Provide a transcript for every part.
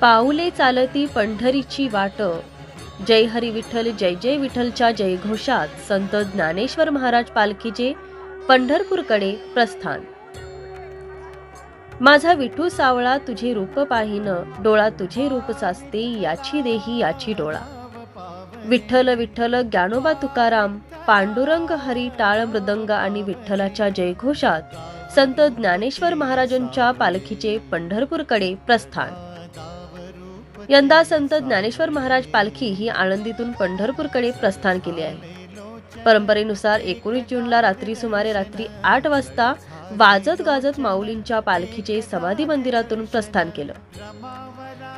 पाऊले चालती पंढरीची वाट. जय हरी विठ्ठल जय जय विठ्ठलच्या जयघोषात संत ज्ञानेश्वर महाराज पालखीचे पंढरपूरकडे प्रस्थान. माझा विठू सावळा तुझे रूप पाहिन डोळा तुझे रूप साचते याची देही याची डोळा. विठ्ठल विठ्ठल ज्ञानोबा तुकाराम पांडुरंग हरी टाळ मृदंग आणि विठ्ठलाच्या जयघोषात संत ज्ञानेश्वर महाराजांच्या पालखीचे पंढरपूरकडे प्रस्थान. यंदा संत ज्ञानेश्वर महाराज पालखी ही आळंदीतून पंढरपूरकडे प्रस्थान केली आहे. परंपरेनुसार एकोणीस जूनला रात्री सुमारे रात्री आठ वाजता वाजत गाजत माऊलींच्या पालखीचे समाधी मंदिरातून प्रस्थान केलं.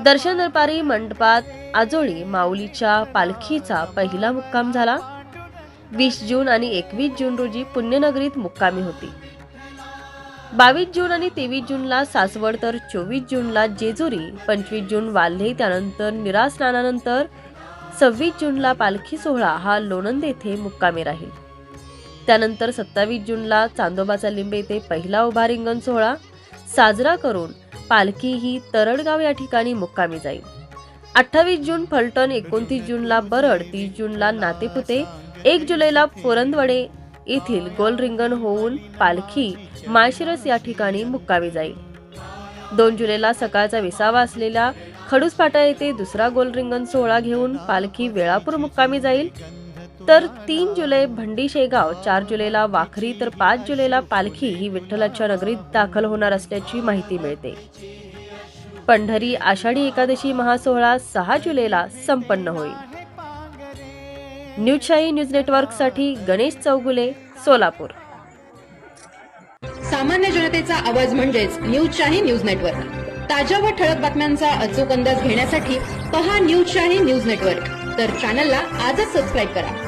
दर्शन दरपारी मंडपात आजोळी माऊलीच्या पालखीचा पहिला मुक्काम झाला. वीस जून आणि एकवीस जून रोजी पुण्यनगरीत मुक्कामी होती. बावीस जून आणि तेवीस जूनला सासवड तर चोवीस जूनला जेजुरी पंचवीस जून वाल्हे त्यानंतर निरा स्नानानंतर सव्वीस जूनला पालखी सोहळा हा लोणंद येथे मुक्कामी राहील. त्यानंतर सत्तावीस जूनला चांदोबाचा लिंबे येथे पहिला उभा रिंगण सोहळा. साजरा करून पालखी ही तरडगाव या ठिकाणी मुक्कामी जाईल. अठ्ठावीस जून फलटण एकोणतीस जूनला बरड तीस जूनला नातेपुते एक जुलैला पोरंदवडे येथील गोल रिंगण होऊन पालखी माळशिरस या ठिकाणी मुक्कामी जाईल. दोन जुलैला सकाळचा विसावा असलेल्या खडूस फाटा येथे दुसरा गोल रिंगण सोहळा घेऊन पालखी वेळापूर मुक्कामी जाईल. तर तीन जुलै भंडी शेगाव चार जुलैला वाखरी तर पाच जुलैला पालखी ही विठ्ठलाच्या नगरीत दाखल होणार असल्याची माहिती मिळते. पंढरी आषाढी एकादशी महासोहळा सहा जुलैला संपन्न होईल. न्यूजशाही न्यूज नेटवर्कसाठी गणेश चौगुले सोलापूर. सामान्य जनतेचा आवाज म्हणजेच न्यूज शाही न्यूज नेटवर्क. ताज्या व ठळक बातम्यांचा अचूक अंदाज घेण्यासाठी पहा न्यूज शाही न्यूज नेटवर्क. तर चॅनलला आजच सबस्क्राईब करा.